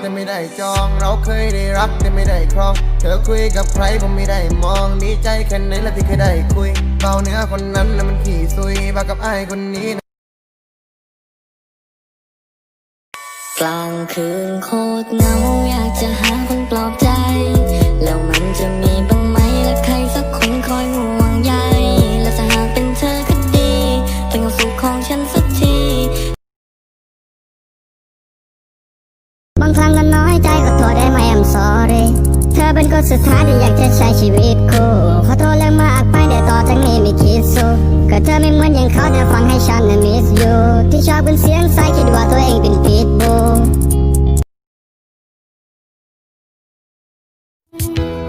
แต่ไม่ได้จอง เราเคยได้รักแต่ไม่ได้ครอง เธอคุยกับใครผมไม่ได้มอง ดีใจแค่ไหนละที่เคยได้คุย เบาเนื้อคนนั้นแล้วมันขี่ซุยบากับไอ้คนนี้นะกลางคืนโคตรเหงาอยาก สุดท้ายที่อยากจะใช้ชีวิตคู่ขอโทษเรื่องมากไปแต่ต่อจากนี้ไม่คิดสู้ก็เธอไม่เหมือนอย่างเขาแต่ฟังให้ฉันนะ miss you ที่ชอบเป็นเสียงใสคิดว่าตัวเองเป็นพิษบู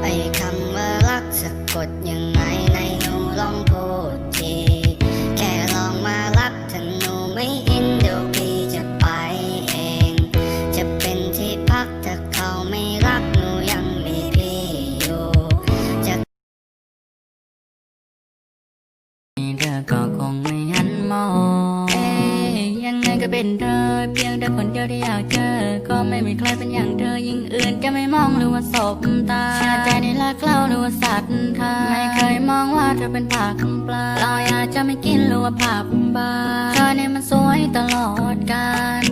ไอ้คำว่ารักสะกดยังไง เป็นเธอเพียงแต่คนเดียวที่อยากเจอ ก็ไม่มีใครเป็นอย่างเธอยิ่งอื่นจะไม่มองหรือว่าสบตาเชื่อใจในรักเราหรือว่าศรัทธาไม่เคยมองว่าเธอเป็นผักปลาเราอยากจะไม่กินหรือว่าผักบาเธอเนี่ยมันสวยตลอดกาล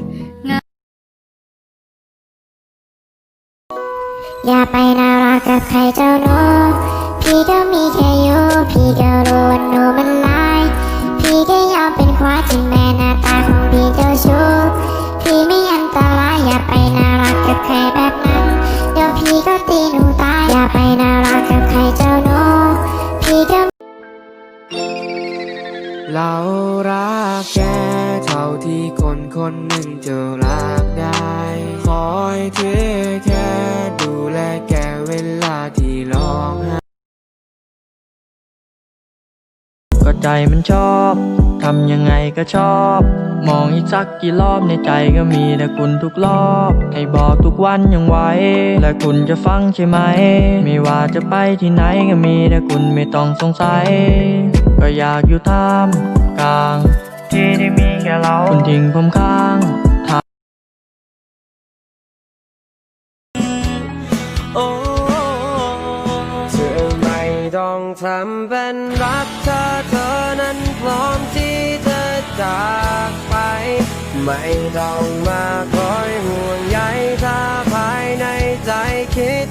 อย่าไปน่ารักกับใครเจ้าหนู อย่าไปน่ารักกับใครแบบนั้น เดี๋ยวพี่ก็ตีหนูตาย อย่าไปน่ารักกับใครเจ้าหนูพี่ก็เรารักแกเท่าที่คนคนหนึ่งจะรักได้ คอยเทแค่ดูแลแกเวลาที่ร้องไห้ก็ใจมันชอบ ทำยังไงก็ชอบ มองอีกสักกี่รอบในใจก็มีแต่คุณทุกรอบ ให้บอกทุกวันยังไหวและคุณจะฟังใช่ไหม ไม่ว่าจะไปที่ไหนก็มีแต่คุณไม่ต้องสงสัย ก็อยากอยู่ท่ามกลาง ที่ที่มีแค่เราคุณทิ้งผมข้างทางโอ้เธอไม่ต้องทำเป็นรักเธอเธอ ไม่ต้องมาคอยห่วงใยถ้าภายในใจคิด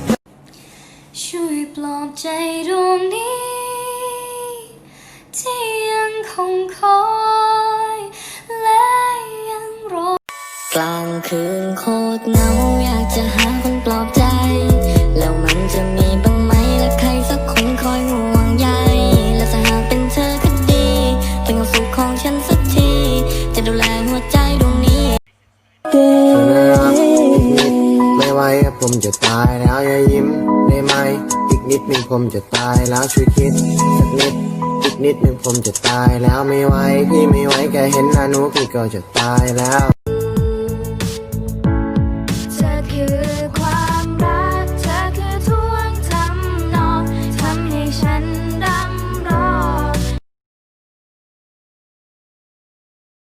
ช่วยปลอบใจดวงนี้ ที่ยังคงคอยและยังรอกลางคืนโคตรเหงาอยากจะหาคนปลอบ อยยิ้มได้ไหม อีกนิดหนึ่งผมจะตายแล้วช่วยคิดสักนิด อีกนิดหนึ่งผมจะตายแล้วไม่ไหวพี่ไม่ไหวแกเห็นหน้าหนูพี่ก็จะตายแล้ว